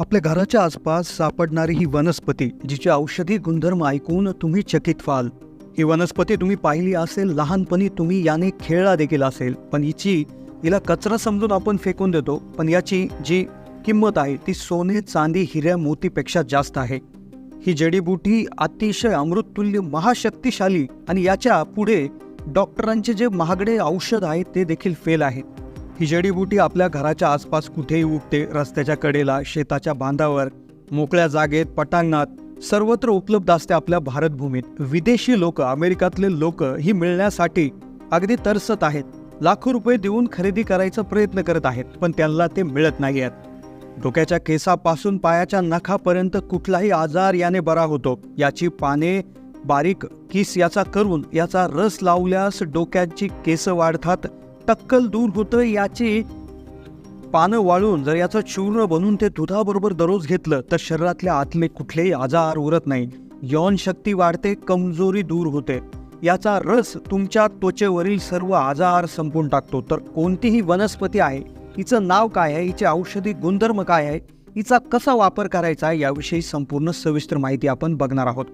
आपल्या घराच्या आसपास सापडणारी ही वनस्पती जिचे औषधी गुणधर्म ऐकून तुम्ही चकित व्हाल. ही वनस्पती तुम्ही पाहिली असेल लहानपणी तुम्ही याने खेळला देखील असेल पण हिची हिला कचरा समजून आपण फेकून देतो पण याची जी किंमत आहे ती सोने चांदी हिऱ्या मोतीपेक्षा जास्त आहे. ही जडीबुटी अतिशय अमृततुल्य महाशक्तिशाली आणि याच्यापुढे डॉक्टरांचे जे महागडे औषध आहे ते देखील फेल आहे. ही जडीबुटी आपल्या घराच्या आसपास कुठेही उगते रस्त्याच्या कडेला शेताच्या बांधावर मोकळ्या जागेत पटांगणात सर्वत्र उपलब्ध असते आपल्या भारतभूमीत. विदेशी लोक अमेरिकातले लोक ही मिळण्यासाठी अगदी तरसत आहेत. लाखो रुपये देऊन खरेदी करायचा प्रयत्न करत आहेत पण त्यांना ते मिळत नाही आहेत. डोक्याच्या केसापासून पायाच्या नखापर्यंत कुठलाही आजार याने बरा होतो. याची पाने बारीक किस याचा करून याचा रस लावल्यास डोक्याची केस वाढतात टक्कल दूर होतं याची पानं वाळून जर याचं चूर्ण बनवून ते दुधाबरोबर दररोज घेतलं तर शरीरातल्या आतले कुठलेही आजार उरत नाही. यौन शक्ती वाढते कमजोरी दूर होते. याचा रस तुमच्या त्वचेवरील सर्व आजार संपून टाकतो. तर कोणतीही वनस्पती आहे हिचं नाव काय आहे हिचे औषधी गुणधर्म काय आहे हिचा कसा वापर करायचा आहे याविषयी संपूर्ण सविस्तर माहिती आपण बघणार आहोत.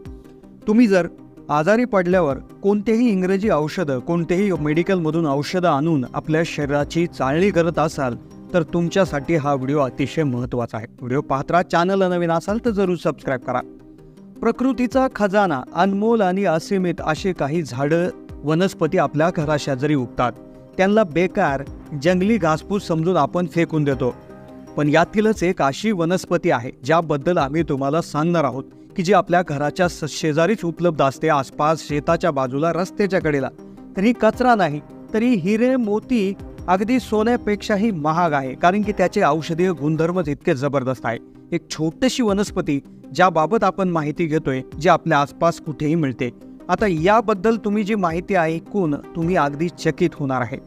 तुम्ही जर आजारी पडल्यावर कोणतेही इंग्रजी औषधं कोणतेही मेडिकलमधून औषधं आणून आपल्या शरीराची चाळणी करत असाल तर तुमच्यासाठी हा व्हिडिओ अतिशय महत्त्वाचा आहे. व्हिडिओ पाहत चॅनल नवीन असाल तर जरूर सबस्क्राईब करा. प्रकृतीचा खजाना अनमोल आणि असीमित असे काही झाडं वनस्पती आपल्या घराशेजारी उगतात. त्यांना बेकार जंगली घासपूस समजून आपण फेकून देतो. पण यातीलच एक अशी वनस्पती आहे ज्याबद्दल आम्ही तुम्हाला सांगणार आहोत. की जी आपल्या घराच्या स- शेजारीच उपलब्ध असते आसपास शेताच्या बाजूला रस्त्याच्या कडेला. तर ही कचरा नाही तरी हिरे मोती अगदी सोन्यापेक्षाही महाग आहे कारण की त्याचे औषधीय गुणधर्मच इतके जबरदस्त आहे. एक छोटीशी वनस्पती ज्याबाबत आपण माहिती घेतोय जी आपल्या आसपास कुठेही मिळते. आता याबद्दल तुम्ही जी माहिती ऐकून तुम्ही अगदी चकित होणार आहे.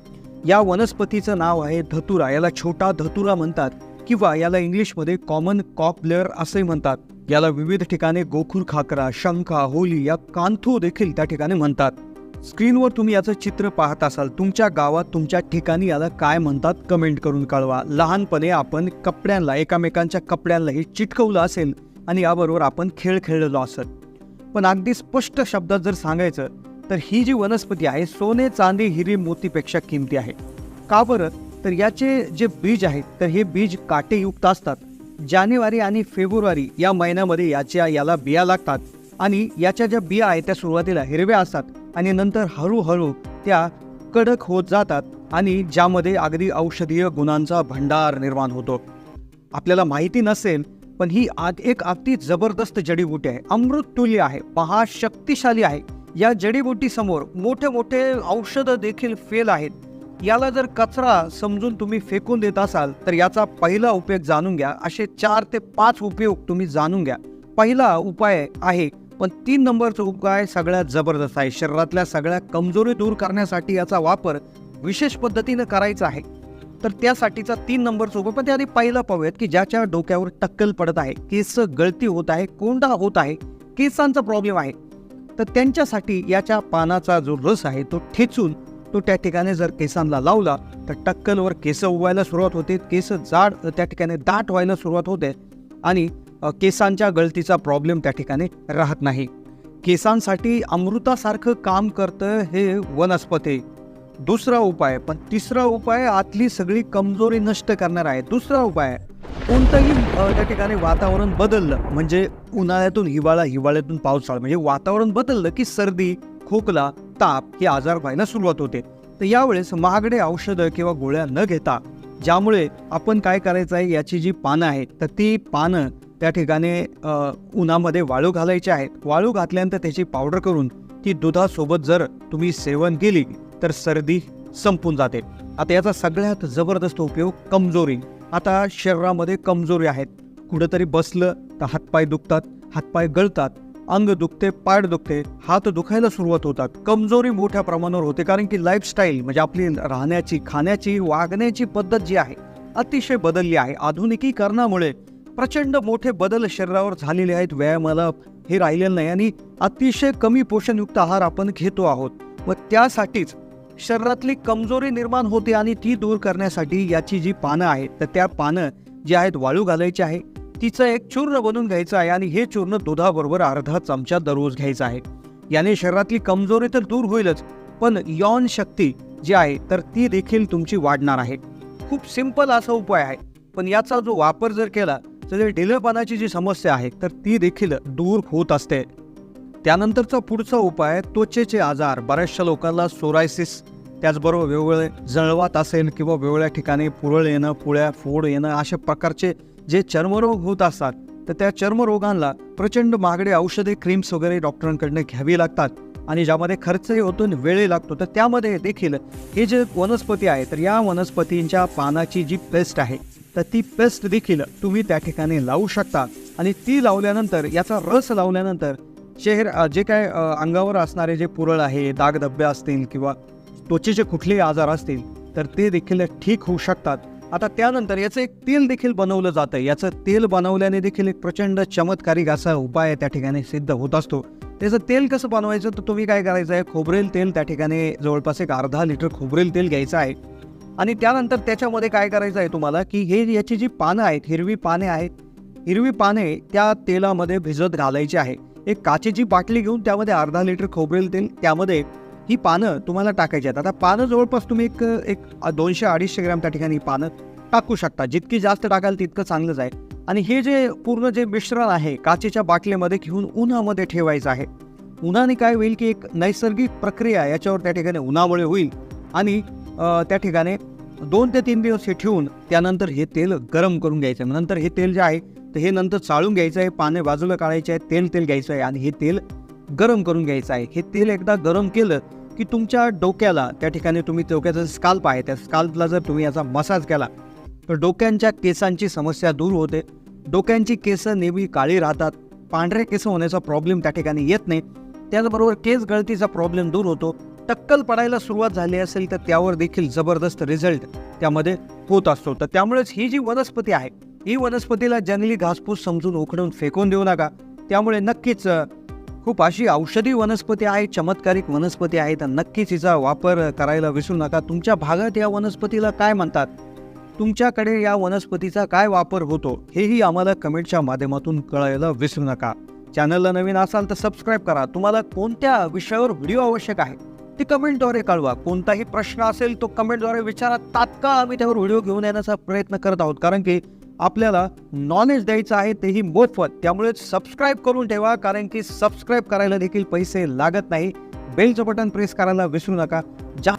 या वनस्पतीचं नाव आहे धतुरा याला छोटा धतुरा म्हणतात किंवा याला इंग्लिशमध्ये कॉमन कॉपलेअर असे म्हणतात. याला विविध ठिकाणी गोखूर खाकरा शंखा होली या कांथू देखील त्या ठिकाणी म्हणतात. स्क्रीनवर तुम्ही याचं चित्र पाहत असाल तुमच्या गावात तुमच्या ठिकाणी याला काय म्हणतात कमेंट करून कळवा. लहानपणे आपण कपड्यांना एकामेकांच्या कपड्यांना हे चिटकवलं असेल आणि याबरोबर आपण खेळ खेळलेलो असत. पण अगदी स्पष्ट शब्दात जर सांगायचं तर ही जी वनस्पती आहे सोने चांदी हिरी मोतीपेक्षा किमती आहे. का बरं? तर याचे जे बीज आहेत तर हे बीज काटेयुक्त असतात. जानेवारी आणि फेब्रुवारी या महिन्यामध्ये याच्या याला बिया लागतात आणि याच्या ज्या बिया आहेत त्या सुरुवातीला हिरव्या असतात आणि नंतर हळूहळू त्या कडक होत जातात आणि ज्यामध्ये अगदी औषधीय गुणांचा भंडार निर्माण होतो. आपल्याला माहिती नसेल पण ही आग एक अगदी जबरदस्त जडीबुटी आहे. अमृततुल्य आहे महाशक्तिशाली आहे. या जडीबुटीसमोर मोठे मोठे औषधं देखील फेल आहेत. याला जर कचरा समजून तुम्ही फेकून देत असाल तर याचा पहिला उपयोग जाणून घ्या. असे चार ते पाच उपयोग तुम्ही जाणून घ्या. पहिला उपाय आहे पण तीन नंबरचा उपाय सगळ्यात जबरदस्त आहे. शरीरातल्या सगळ्या कमजोरी दूर करण्यासाठी याचा वापर विशेष पद्धतीनं करायचा आहे. तर त्यासाठीचा तीन नंबरचा उपाय पण त्याआधी पहिला पाहूयात की ज्याच्या डोक्यावर टक्कल पडत आहे केस गळती होत आहे कोंडा होत आहे केसांचा प्रॉब्लेम आहे. तर त्यांच्यासाठी याच्या पानाचा जो रस आहे तो ठेचून तो त्या ठिकाणी जर केसांना लावला तर टक्कलवर केस उगवायला सुरुवात होते. केस जाड त्या ठिकाणी दाट व्हायला सुरुवात होते. आणि केसांच्या गळतीचा प्रॉब्लेम त्या ठिकाणी राहत नाही. केसांसाठी अमृतासारखं काम करतं हे वनस्पती. दुसरा उपाय पण तिसरा उपाय आतली सगळी कमजोरी नष्ट करणार आहे. दुसरा उपाय कोणतंही त्या ठिकाणी वातावरण बदललं म्हणजे उन्हाळ्यातून हिवाळा हिवाळ्यातून पावसाळा म्हणजे वातावरण बदललं की सर्दी खोकला ताप हे आजार व्हायला सुरुवात होते. तर यावेळेस महागडे औषधं किंवा गोळ्या न घेता ज्यामुळे आपण काय करायचं आहे याची जी पानं आहेत तर ती पानं त्या ठिकाणी उन्हामध्ये वाळू घालायची आहेत. वाळू घातल्यानंतर त्याची पावडर करून ती दुधासोबत जर तुम्ही सेवन केली तर सर्दी संपून जाते. आता याचा सगळ्यात जबरदस्त उपयोग कमजोरी. आता शरीरामध्ये कमजोरी आहेत. कुठंतरी बसलं तर हातपाय दुखतात हातपाय गळतात अंग दुखते पाठ दुखते हात दुखायला सुरुवात होतात. कमजोरी मोठ्या प्रमाणावर होते कारण की लाईफस्टाईल म्हणजे आपली राहण्याची खाण्याची वागण्याची पद्धत जी आहे अतिशय बदलली आहे. आधुनिकीकरणामुळे प्रचंड मोठे बदल शरीरावर झालेले आहेत. व्यायामाला हे राहिलेलं नाही आणि अतिशय कमी पोषणयुक्त आहार आपण घेतो आहोत. व त्यासाठीच शरीरातली कमजोरी निर्माण होते आणि ती दूर करण्यासाठी याची जी पानं आहेत तर त्या पानं जी आहेत वाळू घालायची आहे तिचं एक चूर्ण बनवून घ्यायचं आहे आणि हे चूर्ण दुधाबरोबर अर्धा चमचा दररोज घ्यायचा आहे. याने शरीरातली कमजोरी तर दूर होईलच पण यौन शक्ती जी आहे तर ती देखील तुमची वाढणार आहे. खूप सिंपल असा उपाय आहे पण याचा जो वापर जर केला तर ढिलेपणाची जी समस्या आहे तर ती देखील दूर होत असते. त्यानंतरचा पुढचा उपाय त्वचेचे आजार. बऱ्याचशा लोकांना सोरायसिस त्याचबरोबर वेगवेगळे जळवात असेल किंवा वेगवेगळ्या ठिकाणी पुरळ येणं पुळ्या फोड येणं अशा प्रकारचे जे चर्मरोग होत असतात तर त्या चर्मरोगांना प्रचंड महागडे औषधे क्रीम्स वगैरे डॉक्टरांकडनं घ्यावी लागतात. आणि ज्यामध्ये खर्चही होतो आणि वेळही लागतो. तर त्यामध्ये देखील हे जे वनस्पती आहे तर या वनस्पतींच्या पानाची जी पेस्ट आहे तर ती पेस्ट देखील तुम्ही त्या ठिकाणी लावू शकता. आणि ती लावल्यानंतर याचा रस लावल्यानंतर चेहर जे काय अंगावर असणारे जे पुरळ आहे दागधब्बे असतील किंवा त्वचेचे कुठलेही आजार असतील तर ते देखील ठीक होऊ शकतात. आता त्यानंतर याचं एक तेल देखील बनवलं जातं याचं तेल बनवल्याने देखील एक प्रचंड चमत्कारिक असा उपाय त्या ठिकाणी सिद्ध होत असतो. त्याचं तेल कसं बनवायचं? तर तुम्ही काय करायचं आहे खोबरेल तेल त्या ठिकाणी जवळपास एक अर्धा लिटर खोबरेल तेल घ्यायचं आहे. आणि त्यानंतर त्याच्यामध्ये काय करायचं आहे तुम्हाला? की हे याची जी पानं आहेत हिरवी पाने आहेत हिरवी पाने त्या तेलामध्ये भिजत घालायची आहे. एक काचेची बाटली घेऊन त्यामध्ये अर्धा लिटर खोबरेल तेल त्यामध्ये ही पानं तुम्हाला टाकायची आहेत. आता पानं जवळपास तुम्ही एक एक दोनशे अडीचशे ग्रॅम त्या ठिकाणी पानं टाकू शकता. जितकी जास्त टाकाल तितकं चांगलंच आहे. आणि हे जे पूर्ण जे मिश्रण आहे काचेच्या बाटलीमध्ये घेऊन उन्हामध्ये ठेवायचं आहे. उन्हाने काय होईल की एक नैसर्गिक प्रक्रिया याच्यावर त्या ठिकाणी उन्हामुळे होईल. आणि त्या ठिकाणी दोन ते तीन दिवस हे ठेवून त्यानंतर हे तेल गरम करून घ्यायचं आहे. नंतर हे तेल जे आहे तर हे नंतर चाळून घ्यायचं आहे पाने बाजूला काढायचे आहे तेल तेल घ्यायचं आहे आणि हे तेल गरम करून घ्यायचं आहे. हे तेल एकदा गरम केलं की तुमच्या डोक्याला त्या ठिकाणी तुम्ही डोक्याचा स्काल्प आहे त्या स्काल्पला जर तुम्ही याचा मसाज केला तर डोक्यांच्या केसांची समस्या दूर होते. डोक्यांची केसं नेहमी काळी राहतात. पांढऱ्या केस होण्याचा प्रॉब्लेम त्या ठिकाणी येत नाही. त्याचबरोबर केस गळतीचा प्रॉब्लेम दूर होतो. टक्कल पडायला सुरुवात झाली असेल तर त्यावर देखील जबरदस्त रिझल्ट त्यामध्ये होत असतो. तर त्यामुळेच ही जी वनस्पती आहे ही वनस्पतीला जंगली घासपूस समजून उखडून फेकून देऊ नका. त्यामुळे नक्कीच खूप अशी औषधी वनस्पती आहे चमत्कारिक वनस्पती आहे तर नक्कीच हिचा वापर करायला विसरू नका. तुमच्या भागात या वनस्पतीला काय म्हणतात? तुमच्याकडे या वनस्पतीचा काय वापर होतो? हेही आम्हाला कमेंटच्या माध्यमातून कळायला विसरू नका. चॅनलला नवीन असाल तर सबस्क्राईब करा. तुम्हाला कोणत्या विषयावर व्हिडिओ आवश्यक आहे ते कमेंटद्वारे कळवा. कोणताही प्रश्न असेल तो कमेंटद्वारे विचारा. तात्काळ आम्ही त्यावर व्हिडिओ घेऊन येण्याचा प्रयत्न करत आहोत. कारण की आपल्याला नॉलेज द्यायचं आहे तेही मोफत. त्यामुळे सबस्क्राईब करून ठेवा कारण की सबस्क्राईब करायला देखील पैसे लागत नाही. बेलचं बटन प्रेस करायला विसरू नका. जा